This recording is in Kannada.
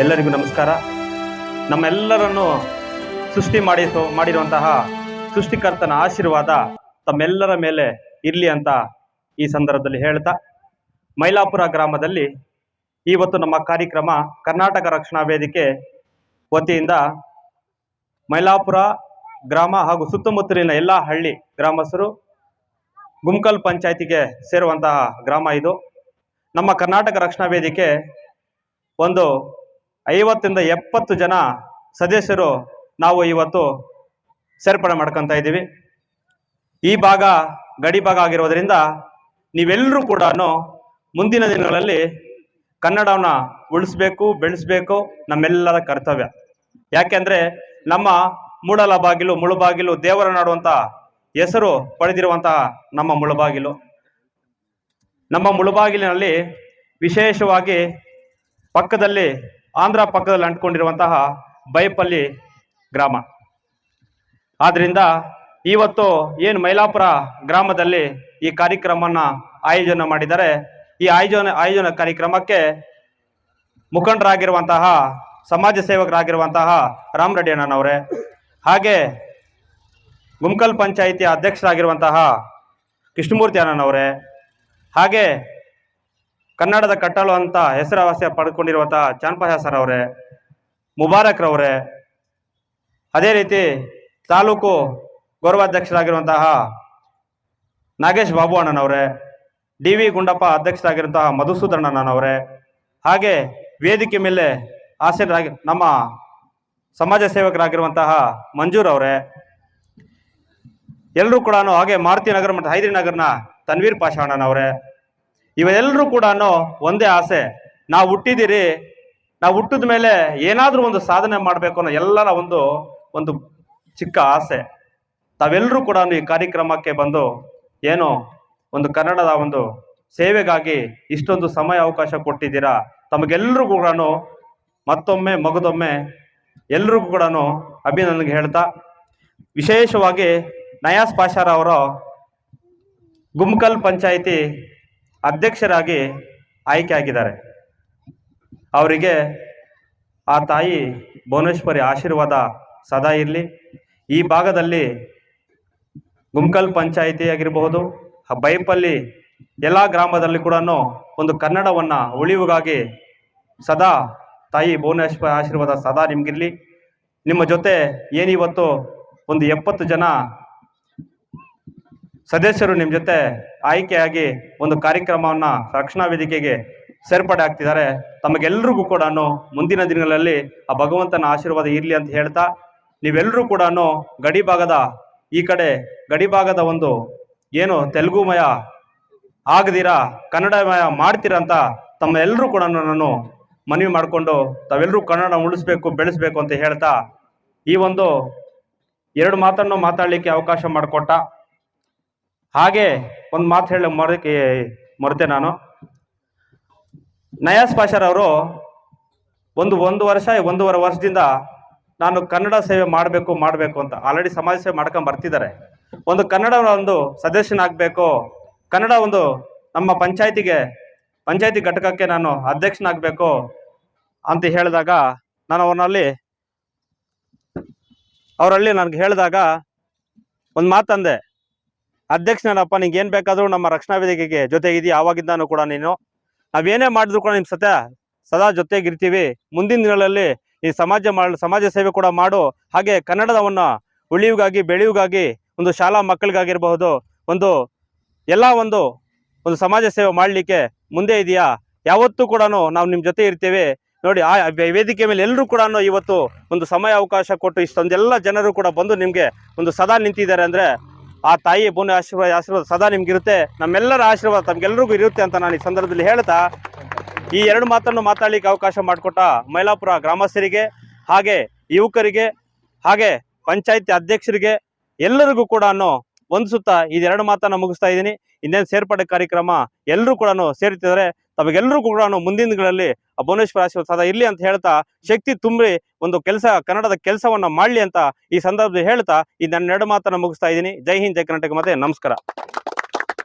ಎಲ್ಲರಿಗೂ ನಮಸ್ಕಾರ. ನಮ್ಮೆಲ್ಲರನ್ನು ಸೃಷ್ಟಿ ಮಾಡಿ ಮಾಡಿರುವಂತಹ ಸೃಷ್ಟಿಕರ್ತನ ಆಶೀರ್ವಾದ ತಮ್ಮೆಲ್ಲರ ಮೇಲೆ ಇರಲಿ ಅಂತ ಈ ಸಂದರ್ಭದಲ್ಲಿ ಹೇಳ್ತಾ, ಮೈಲಾಪುರ ಗ್ರಾಮದಲ್ಲಿ ಇವತ್ತು ನಮ್ಮ ಕಾರ್ಯಕ್ರಮ ಕರ್ನಾಟಕ ರಕ್ಷಣಾ ವೇದಿಕೆ ವತಿಯಿಂದ ಮೈಲಾಪುರ ಗ್ರಾಮ ಹಾಗೂ ಸುತ್ತಮುತ್ತಲಿನ ಎಲ್ಲ ಹಳ್ಳಿ ಗ್ರಾಮಸ್ಥರು ಗುಮ್ಕಲ್ ಪಂಚಾಯತಿಗೆ ಸೇರುವಂತಹ ಗ್ರಾಮ ಇದು. ನಮ್ಮ ಕರ್ನಾಟಕ ರಕ್ಷಣಾ ವೇದಿಕೆ ಒಂದು ಐವತ್ತಿಂದ ಎಪ್ಪತ್ತು ಜನ ಸದಸ್ಯರು ನಾವು ಇವತ್ತು ಸೇರ್ಪಡೆ ಮಾಡ್ಕೊತಾ ಇದ್ದೀವಿ. ಈ ಭಾಗ ಗಡಿ ಭಾಗ ಆಗಿರೋದ್ರಿಂದ ನೀವೆಲ್ಲರೂ ಕೂಡ ಮುಂದಿನ ದಿನಗಳಲ್ಲಿ ಕನ್ನಡವನ್ನು ಉಳಿಸ್ಬೇಕು, ಬೆಳೆಸ್ಬೇಕು ನಮ್ಮೆಲ್ಲರ ಕರ್ತವ್ಯ. ಯಾಕೆಂದ್ರೆ ನಮ್ಮ ಮೂಡಲ ಬಾಗಿಲು, ಮುಳುಬಾಗಿಲು ದೇವರ ನಾಡುವಂತ ಹೆಸರು ಪಡೆದಿರುವಂತಹ ನಮ್ಮ ಮುಳುಬಾಗಿಲು. ನಮ್ಮ ಮುಳುಬಾಗಿಲಿನಲ್ಲಿ ವಿಶೇಷವಾಗಿ ಪಕ್ಕದಲ್ಲಿ ಆಂಧ್ರ ಪಕ್ಕದಲ್ಲಿ ಅಂಟ್ಕೊಂಡಿರುವಂತಹ ಬೈಪಲ್ಲಿ ಗ್ರಾಮ. ಆದ್ರಿಂದ ಇವತ್ತು ಏನು ಮೈಲಾಪುರ ಗ್ರಾಮದಲ್ಲಿ ಈ ಕಾರ್ಯಕ್ರಮನ ಆಯೋಜನೆ ಮಾಡಿದ್ದಾರೆ. ಈ ಆಯೋಜನೆ ಆಯೋಜನೆ ಕಾರ್ಯಕ್ರಮಕ್ಕೆ ಮುಖಂಡರಾಗಿರುವಂತಹ, ಸಮಾಜ ಸೇವಕರಾಗಿರುವಂತಹ ರಾಮ್ ರೆಡ್ಡಿ ಅಣ್ಣನವರೇ, ಹಾಗೆ ಗುಮ್ಕಲ್ ಪಂಚಾಯಿತಿ ಅಧ್ಯಕ್ಷರಾಗಿರುವಂತಹ ಕೃಷ್ಣಮೂರ್ತಿ ಅಣ್ಣನವರೇ ಹಾಗೆ ಕನ್ನಡದ ಕಟ್ಟಲು ಅಂತ ಹೆಸರಾವಾಸ್ಯ ಪಡ್ಕೊಂಡಿರುವಂತಹ ಚಾನ್ಪಹ ಸರ್ ಅವರೇ, ಮುಬಾರಕ್ ರವರೇ, ಅದೇ ರೀತಿ ತಾಲೂಕು ಗೌರವಾಧ್ಯಕ್ಷರಾಗಿರುವಂತಹ ನಾಗೇಶ್ ಬಾಬು ಅಣ್ಣನವರೇ, ಡಿ ವಿ ಗುಂಡಪ್ಪ ಅಧ್ಯಕ್ಷರಾಗಿರುವಂತಹ ಮಧುಸೂದನ್ ಅಣ್ಣನವರೇ, ಹಾಗೆ ವೇದಿಕೆ ಮೇಲೆ ಆಸೀನರಾಗಿ ನಮ್ಮ ಸಮಾಜ ಸೇವಕರಾಗಿರುವಂತಹ ಮಂಜೂರ್ ಅವರೇ. ಎಲ್ಲರೂ ಕೂಡ ಹಾಗೆ ಮಾರುತಿ ನಗರ ಮತ್ತು ಹೈದರಿ ನಗರ್ನ ತನ್ವೀರ್ ಪಾಷಾಣನವರೇ. ಇವೆಲ್ಲರೂ ಕೂಡ ಒಂದೇ ಆಸೆ. ನಾವು ಹುಟ್ಟಿದಿರಿ ನಾವು ಹುಟ್ಟಿದ ಮೇಲೆ ಏನಾದರೂ ಒಂದು ಸಾಧನೆ ಮಾಡಬೇಕು ಅನ್ನೋ ಎಲ್ಲರ ಒಂದು ಒಂದು ಚಿಕ್ಕ ಆಸೆ. ತಾವೆಲ್ಲರೂ ಕೂಡ ಈ ಕಾರ್ಯಕ್ರಮಕ್ಕೆ ಬಂದು ಏನು ಒಂದು ಕನ್ನಡದ ಒಂದು ಸೇವೆಗಾಗಿ ಇಷ್ಟೊಂದು ಸಮಯ ಅವಕಾಶ ಕೊಟ್ಟಿದ್ದೀರಾ? ತಮಗೆಲ್ಲರಿಗೂ ಕೂಡ ಮತ್ತೊಮ್ಮೆ ಮಗದೊಮ್ಮೆ ಎಲ್ರಿಗೂ ಕೂಡ ಅಭಿನಂದನೆಗೆ ಹೇಳ್ತಾ, ವಿಶೇಷವಾಗಿ ನಯಾಸ್ ಪಾಷಾರ ಅವರು ಗುಮ್ಕಲ್ ಪಂಚಾಯಿತಿ ಅಧ್ಯಕ್ಷರಾಗಿ ಆಯ್ಕೆ ಆಗಿದ್ದಾರೆ. ಅವರಿಗೆ ಆ ತಾಯಿ ಭುವನೇಶ್ವರಿ ಆಶೀರ್ವಾದ ಸದಾ ಇರಲಿ. ಈ ಭಾಗದಲ್ಲಿ ಗುಮ್ಕಲ್ ಪಂಚಾಯಿತಿ ಆಗಿರಬಹುದು ಬೈಪಲ್ಲಿ ಎಲ್ಲ ಗ್ರಾಮದಲ್ಲಿ ಕೂಡ ಒಂದು ಕನ್ನಡವನ್ನು ಉಳಿವಿಗಾಗಿ ಸದಾ ತಾಯಿ ಭುವನೇಶ್ವರಿ ಆಶೀರ್ವಾದ ಸದಾ ನಿಮಗಿರಲಿ. ನಿಮ್ಮ ಜೊತೆ ಏನಿವತ್ತು ಒಂದು ಎಪ್ಪತ್ತು ಜನ ಸದಸ್ಯರು ನಿಮ್ಮ ಜೊತೆ ಆಯ್ಕೆಯಾಗಿ ಒಂದು ಕಾರ್ಯಕ್ರಮವನ್ನು ರಕ್ಷಣಾ ವೇದಿಕೆಗೆ ಸೇರ್ಪಡೆ ಆಗ್ತಿದ್ದಾರೆ. ತಮಗೆಲ್ಲರಿಗೂ ಕೂಡ ಮುಂದಿನ ದಿನಗಳಲ್ಲಿ ಆ ಭಗವಂತನ ಆಶೀರ್ವಾದ ಇರಲಿ ಅಂತ ಹೇಳ್ತಾ ನೀವೆಲ್ಲರೂ ಕೂಡ ಗಡಿ ಭಾಗದ, ಈ ಕಡೆ ಗಡಿ ಭಾಗದ ಒಂದು ಏನು ತೆಲುಗುಮಯ ಆಗದಿರಾ, ಕನ್ನಡಮಯ ಮಾಡ್ತೀರಾ ಅಂತ ತಮ್ಮ ಎಲ್ಲರೂ ಕೂಡ ನಾನು ಮನವಿ ಮಾಡಿಕೊಂಡು ತಾವೆಲ್ಲರೂ ಕನ್ನಡ ಉಳಿಸ್ಬೇಕು, ಬೆಳೆಸ್ಬೇಕು ಅಂತ ಹೇಳ್ತಾ ಈ ಒಂದು ಎರಡು ಮಾತನ್ನು ಮಾತಾಡಲಿಕ್ಕೆ ಅವಕಾಶ ಮಾಡಿಕೊಟ್ಟ. ಹಾಗೆ ಒಂದು ಮಾತು ಹೇಳ ಮರಕ್ಕೆ ಮರೆತೆ ನಾನು. ನಯಾಸ್ ಪಾಷರ್ ಅವರು ಒಂದು ಒಂದು ವರ್ಷ, ಒಂದೂವರೆ ವರ್ಷದಿಂದ ನಾನು ಕನ್ನಡ ಸೇವೆ ಮಾಡಬೇಕು ಮಾಡಬೇಕು ಅಂತ ಆಲ್ರೆಡಿ ಸಮಾಜ ಸೇವೆ ಮಾಡ್ಕೊಂಡು ಬರ್ತಿದ್ದಾರೆ. ಒಂದು ಕನ್ನಡ ಒಂದು ಸದಸ್ಯನಾಗಬೇಕು ಕನ್ನಡ ಒಂದು ನಮ್ಮ ಪಂಚಾಯತಿಗೆ, ಪಂಚಾಯತಿ ಘಟಕಕ್ಕೆ ನಾನು ಅಧ್ಯಕ್ಷನಾಗಬೇಕು ಅಂತ ಹೇಳಿದಾಗ ನಾನು ಅವನಲ್ಲಿ ಅವರಲ್ಲಿ ನನಗೆ ಹೇಳಿದಾಗ ಒಂದು ಮಾತಂದೆ ಅಧ್ಯಕ್ಷನಪ್ಪ ನಿಂಗೆ ಏನು ಬೇಕಾದರೂ ನಮ್ಮ ರಕ್ಷಣಾ ವೇದಿಕೆಗೆ ಜೊತೆಗಿದೆಯಾ ಆವಾಗಿದ್ದಾನು ಕೂಡ ನೀನು. ನಾವೇನೇ ಮಾಡಿದ್ರು ಕೂಡ ನಿಮ್ಮ ಸತ್ಯ ಸದಾ ಜೊತೆಗಿರ್ತೀವಿ. ಮುಂದಿನ ದಿನಗಳಲ್ಲಿ ಈ ಸಮಾಜ ಸಮಾಜ ಸೇವೆ ಕೂಡ ಮಾಡು. ಹಾಗೆ ಕನ್ನಡದವನ್ನ ಉಳಿವಿಗಾಗಿ ಬೆಳೆಯುಗಾಗಿ ಒಂದು ಶಾಲಾ ಮಕ್ಕಳಿಗಾಗಿರಬಹುದು, ಒಂದು ಎಲ್ಲ ಒಂದು ಒಂದು ಸಮಾಜ ಸೇವೆ ಮಾಡಲಿಕ್ಕೆ ಮುಂದೆ ಇದೆಯಾ? ಯಾವತ್ತೂ ಕೂಡ ನಾವು ನಿಮ್ಮ ಜೊತೆ ಇರ್ತೀವಿ. ನೋಡಿ, ಆ ವೇದಿಕೆ ಮೇಲೆ ಎಲ್ಲರೂ ಕೂಡ ಇವತ್ತು ಒಂದು ಸಮಯ ಅವಕಾಶ ಕೊಟ್ಟು ಇಷ್ಟೊಂದೆಲ್ಲ ಜನರು ಕೂಡ ಬಂದು ನಿಮಗೆ ಒಂದು ಸದಾ ನಿಂತಿದ್ದಾರೆ ಅಂದರೆ ಆ ತಾಯಿ ಬೋನ ಆಶೀರ್ವಾದ ಆಶೀರ್ವಾದ ಸದಾ ನಿಮ್ಗಿರುತ್ತೆ. ನಮ್ಮೆಲ್ಲರ ಆಶೀರ್ವಾದ ತಮ್ಗೆಲ್ರಿಗೂ ಇರುತ್ತೆ ಅಂತ ನಾನು ಈ ಸಂದರ್ಭದಲ್ಲಿ ಹೇಳ್ತಾ, ಈ ಎರಡು ಮಾತನ್ನು ಮಾತಾಡ್ಲಿಕ್ಕೆ ಅವಕಾಶ ಮಾಡಿಕೊಟ್ಟ ಮೈಲಾಪುರ ಗ್ರಾಮಸ್ಥರಿಗೆ, ಹಾಗೆ ಯುವಕರಿಗೆ, ಹಾಗೆ ಪಂಚಾಯತಿ ಅಧ್ಯಕ್ಷರಿಗೆ ಎಲ್ಲರಿಗೂ ಕೂಡ ಒಂದು ಸುತ್ತ ಇದೆರಡು ಮಾತನ್ನು ಮುಗಿಸ್ತಾ ಇದ್ದೀನಿ. ಇನ್ನೇನು ಸೇರ್ಪಡೆ ಕಾರ್ಯಕ್ರಮ ಎಲ್ಲರೂ ಕೂಡ ಸೇರ್ತಿದ್ದಾರೆ. ತಮಗೆಲ್ಲರಿಗೂ ಕೂಡ ಮುಂದಿನಗಳಲ್ಲಿ ಭುವನೇಶ್ವರ ಆಶೀರ್ವಾದ ಸದಾ ಇರಲಿ ಅಂತ ಹೇಳ್ತಾ ಶಕ್ತಿ ತುಂಬಿ ಒಂದು ಕೆಲಸ, ಕನ್ನಡದ ಕೆಲಸವನ್ನ ಮಾಡಲಿ ಅಂತ ಈ ಸಂದರ್ಭದಲ್ಲಿ ಹೇಳ್ತಾ ಈ ನನ್ನ ಎರಡು ಮಾತನ್ನ ಮುಗಿಸ್ತಾ ಇದ್ದೀನಿ. ಜೈ ಹಿಂದ್, ಜೈ ಕರ್ನಾಟಕ ಮತ್ತೆ ನಮಸ್ಕಾರ.